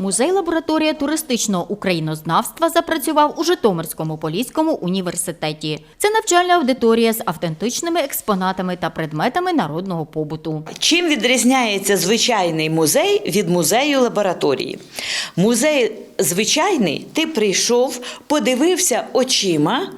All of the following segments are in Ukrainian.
Музей-лабораторія туристичного українознавства запрацював у Житомирському Поліському університеті. Це навчальна аудиторія з автентичними експонатами та предметами народного побуту. Чим відрізняється звичайний музей від музею лабораторії? Музей звичайний, ти прийшов, подивився очима.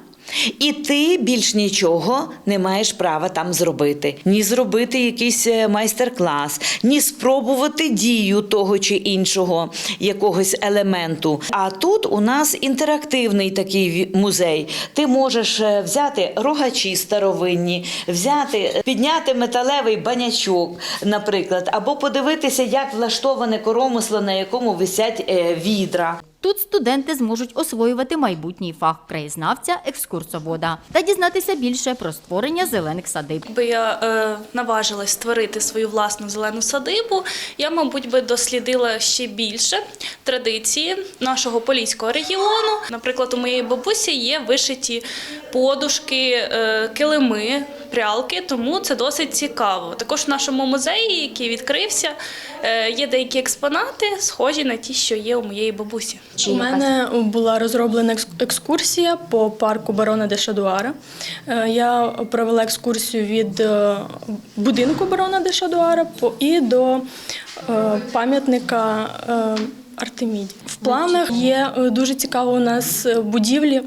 І ти більш нічого не маєш права там зробити, ні зробити якийсь е, майстер-клас, ні спробувати дію того чи іншого якогось елементу. А тут у нас інтерактивний такий музей. Ти можеш е, взяти рогачі старовинні, взяти, підняти металевий банячок, наприклад, або подивитися, як влаштоване коромисло, на якому висять е, відра. Тут студенти зможуть освоювати майбутній фах краєзнавця, екскурсовода та дізнатися більше про створення зелених садиб. Якби я е, наважилась створити свою власну зелену садибу, я, мабуть, би дослідила ще більше традиції нашого поліського регіону. Наприклад, у моєї бабусі є вишиті подушки, е, килими, прялки, тому це досить цікаво. Також в нашому музеї, який відкрився, е, є деякі експонати, схожі на ті, що є у моєї бабусі. У мене була розроблена екскурсія по парку барона де Шадуара. Е, Я провела екскурсію від е, будинку барона де Шадуара і до пам'ятника Артеміді. Планах є е, дуже цікаво у нас е, будівлі.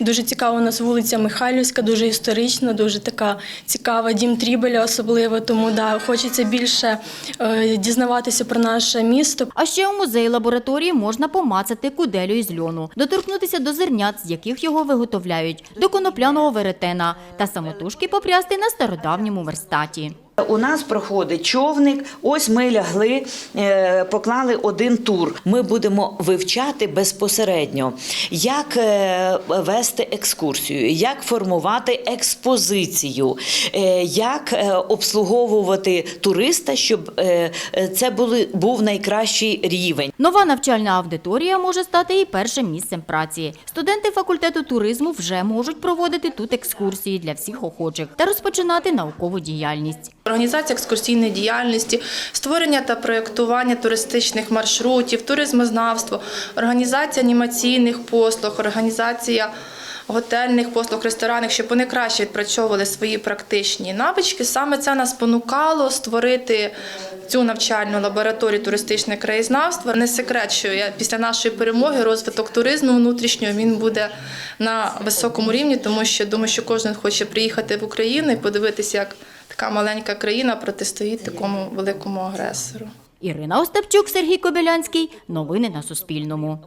Дуже цікава у нас вулиця Михайлівська, дуже історична, дуже така цікава. Дім Трібеля особливо. Тому да, хочеться більше е, дізнаватися про наше місто. А ще у музеї лабораторії можна помацати куделю із льону, доторкнутися до зернят, з яких його виготовляють, до конопляного веретена та самотужки попрясти на стародавньому верстаті. У нас проходить човник. Ось ми лягли, е, поклали один тур. Ми будемо вивчати безпосередньо, як е, вести екскурсію, як формувати експозицію, е, як обслуговувати туриста, щоб це був найкращий рівень. Нова навчальна аудиторія може стати і першим місцем праці. Студенти факультету туризму вже можуть проводити тут екскурсії для всіх охочих та розпочинати наукову діяльність. Організація екскурсійної діяльності, створення та проєктування туристичних маршрутів, туризмознавство, організація анімаційних послуг, організація готельних послуг, ресторанних, щоб вони краще відпрацьовували свої практичні навички. Саме це нас спонукало створити цю навчальну лабораторію туристичне краєзнавство. Не секрет, що після нашої перемоги розвиток туризму внутрішнього він буде на високому рівні, тому що думаю, що кожен хоче приїхати в Україну і подивитися, як така маленька країна протистоїть такому великому агресору. Ірина Остапчук, Сергій Кобилянський. Новини на Суспільному.